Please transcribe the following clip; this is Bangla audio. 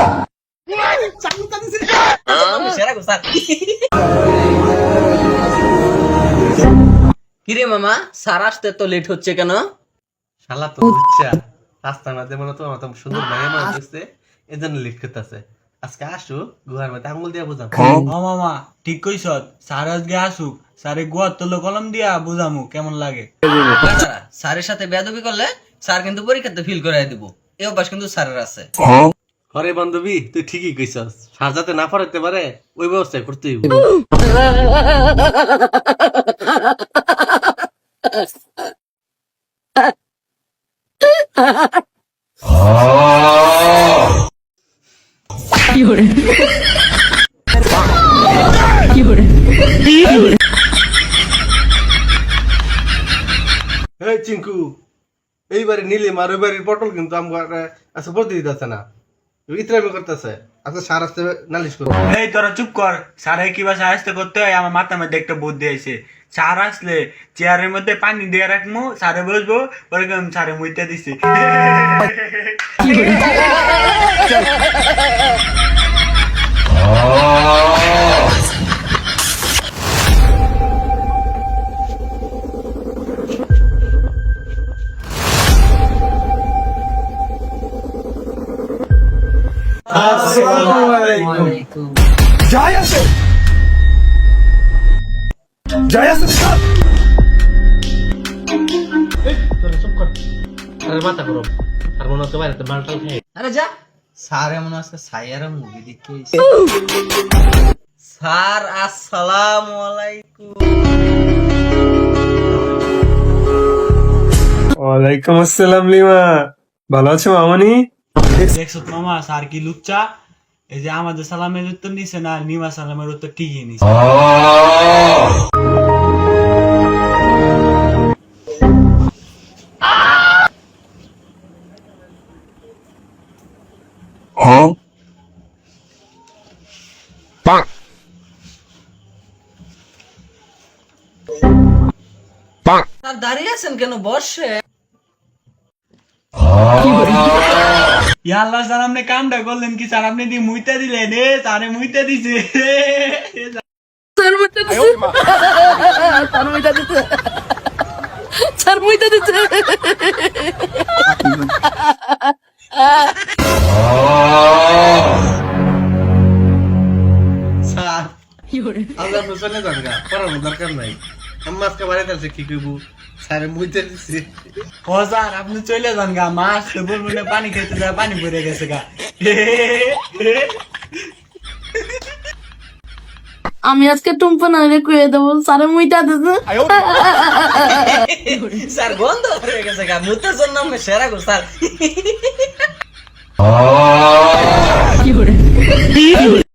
কিরে মামা স্যার আসতে তো লেট হচ্ছে কেন? শালা তো রাস্তার মাঝে মনে তো আমার সুন্দর মায়া মানুষ দেখছে এই জন্য লিট করতেছে। আজকে আসো গুহার মধ্যে আঙুল দিয়া বুঝাম ও মামা ঠিক কইছ স্যার আজকে আসুক স্যারে গোয়ার তোলো কলম দিয়া বুঝামু কেমন লাগে? তাছাড়া স্যারের সাথে বেয়াদবি করলে স্যার কিন্তু পরীক্ষাতে ফিল করাই দিব। এই অভ্যাস কিন্তু স্যারের আছে। ঘরে বান্ধবী, তুই ঠিকই কইছস সার যাতে না পড়াইতে পারে, ওই হবে। এই চিঙ্কু, এইবারে নিলিম আর ওইবারে পটল কিন্তু আমার আচ্ছা বলতে দিতেছে না ইতরামি করতেছে। আচ্ছা সার আসতে নালিশ করো। এই তোরা চুপ কর। স্যারে কি ভাষা আসতে করতে হয় আমার মাথার মধ্যে একটা বুদ্ধি আছে স্যার আসলে চেয়ারের মধ্যে পানি দিয়ে রাখব স্যারে বসবো ওরকম স্যারে মুইতে দিছে। আরে মাথা গরম। আর মনে হচ্ছে বাইরে মালটাল খাই আরে যা। স্যার এমন আছে সাইয়ারা মুভি দেখে স্যার আসসালামু আলাইকুম। ওয়ালাইকুম আসসালাম লিমা। ভালো আছো মামনি? মামা স্যার কি লুচ্চা? এই যে আমাদের সালামের উত্তর নিছে না নিমা সালামের উত্তর ঠিকই নিছে। স্যার দাঁড়িয়ে আছেন কেন? বসে। ইয়া আল্লাহ স্যার আপনি কামটা করলেন কি স্যার? আপনি দিয়ে মুইতে দিলেন। এ স্যারে মুইতে দিছে। স্যার। আল্লাহ দরকার নাই। আমি আজকে বাড়িতে আছে কি কইবো? স্যার মুইতে দিছি। ও স্যার আপনি চলে যান গা মাছ তো বলবেন না পানি খেতে যায় পানি পড়ে গেছে গা। আমি আজকে টুম্পা নাইলে কুয়ে দেবো সারে মুইটা দিতে স্যার গন্ধ হয়ে গেছে গা মুতের জন্য আমি সেরা গো স্যার।